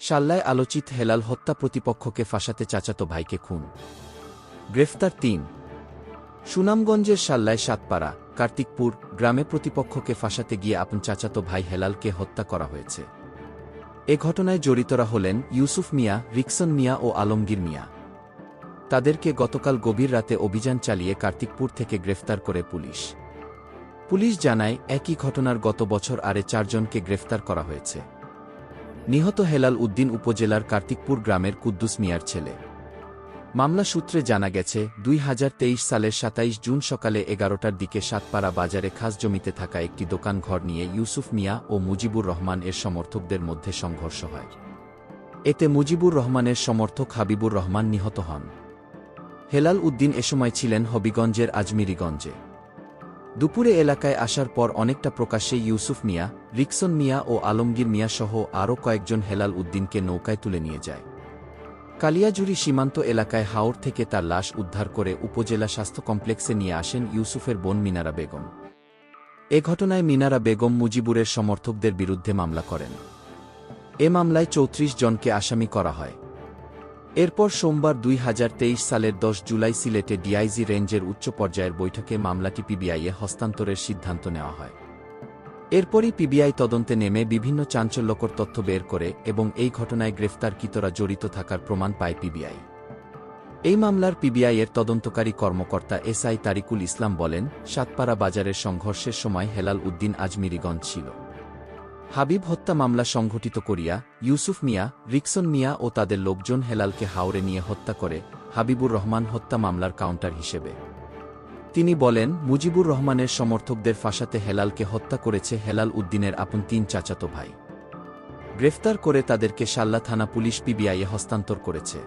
সাল্লায় আলোচিত হেলাল হত্যা প্রতিপক্ষকে ফাঁসাতে চাচাতো ভাইকে খুন। গ্রেফতার তিন। সুনামগঞ্জের সাল্লায় সাতপাড়া, কার্তিকপুর গ্রামে প্রতিপক্ষকে ফাঁসাতে গিয়ে আপন চাচাতো ভাই হেলালকে হত্যা করা হয়েছে। এ ঘটনায় জড়িতরা হলেন ইউসুফ মিয়া, রিকসন মিয়া ও আলমগীর মিয়া। তাদেরকে গতকাল গভীর রাতে অভিযান চালিয়ে কার্তিকপুর থেকে গ্রেফতার করে পুলিশ। পুলিশ জানায়, একই ঘটনার গত বছর আরে চারজনকে গ্রেফতার করা হয়েছে। নিহত হেলাল উদ্দিন উপজেলার কার্তিকপুর গ্রামের কুদ্দুস মিয়ার ছেলে। মামলা সূত্রে জানা গেছে, দুই হাজার তেইশ সালের সাতাইশ জুন সকালে এগারোটার দিকে সাতপাড়া বাজারে খাস জমিতে থাকা একটি দোকান ঘর নিয়ে ইউসুফ মিয়া ও মুজিবুর রহমান এর সমর্থকদের মধ্যে সংঘর্ষ হয়। এতে মুজিবুর রহমানের সমর্থক হাবিবুর রহমান নিহত হন। হেলাল উদ্দিন এ সময় ছিলেন হবিগঞ্জের আজমিরিগঞ্জে। দুপুরে এলাকায় আসার পর অনেকটা প্রকাশ্যে ইউসুফ মিয়া, রিকসন মিয়া ও আলমগীর মিয়া সহ আরও কয়েকজন হেলাল উদ্দিনকে নৌকায় তুলে নিয়ে যায়। কালিয়াজুরি সীমান্ত এলাকায় হাওড় থেকে তার লাশ উদ্ধার করে উপজেলা স্বাস্থ্য কমপ্লেক্সে নিয়ে আসেন ইউসুফের বোন মিনারা বেগম। এ ঘটনায় মিনারা বেগম মুজিবুরের সমর্থকদের বিরুদ্ধে মামলা করেন। এ মামলায় চৌত্রিশ জনকে আসামি করা হয়। এরপর সোমবার দুই হাজার তেইশ সালের দশ জুলাই সিলেটে ডিআইজি রেঞ্জের উচ্চ পর্যায়ের বৈঠকে মামলাটি পিবিআইয়ে হস্তান্তরের সিদ্ধান্ত নেওয়া হয়। এরপরই পিবিআই তদন্তে নেমে বিভিন্ন চাঞ্চল্যকর তথ্য বের করে এবং এই ঘটনায় গ্রেফতারকৃতরা জড়িত থাকার প্রমাণ পায় পিবিআই। এই মামলার পিবিআইয়ের তদন্তকারী কর্মকর্তা এসআই তারিকুল ইসলাম বলেন, সাতপাড়া বাজারের সংঘর্ষের সময় হেলাল উদ্দিন আজমিরিগঞ্জ ছিল। হাবিব হত্যা মামলা সংঘটিত করিয়া ইউসুফ মিয়া, রিকসন মিয়া ও তাদের লোকজন হেলালকে হাওড়ে নিয়ে হত্যা করে হাবিবুর রহমান হত্যা মামলার কাউন্টার হিসেবে। তিনি বলেন, মুজিবুর রহমানের সমর্থকদের ফাঁসাতে হেলালকে হত্যা করেছে হেলাল উদ্দিনের আপন তিন চাচাতো ভাই। গ্রেফতার করে তাদেরকে সাল্লা থানা পুলিশ পিবিআইয়ে হস্তান্তর করেছে।